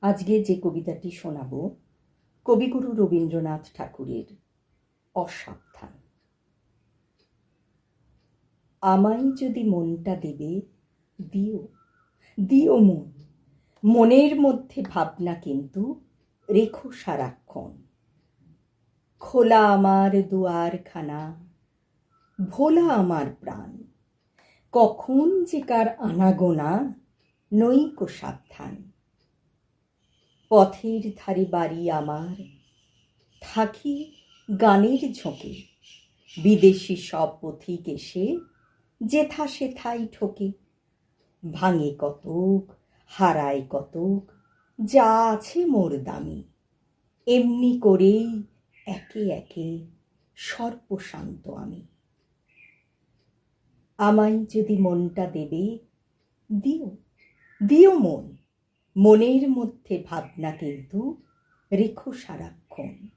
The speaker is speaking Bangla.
আজকে যে কবিতাটি শোনাব, কবিগুরু রবীন্দ্রনাথ ঠাকুরের অসাবধান। আমায় যদি মনটা দেবে, দিও দিও মন। মনের মধ্যে ভাবনা কিন্তু রেখো সারাক্ষণ। খোলা আমার দুয়ারখানা, ভোলা আমার প্রাণ। কখন যে কার আনাগোনা, নৈক সাবধান। পথের ধারে বাড়ি আমার। থাকি গানের ঝোঁকে। বিদেশি সব পথিক এসে যেথা সেথাই ঠোকে। ভাঙে কতক, হারায় কতক, যা আছে মোর দামি। এমনি করেই একে একে সর্বশান্ত আমি। আমায় যদি মনটা দেবে, দিও দিও মন। মনের মধ্যে ভাবনা কিন্তু রেখো সারাক্ষণ।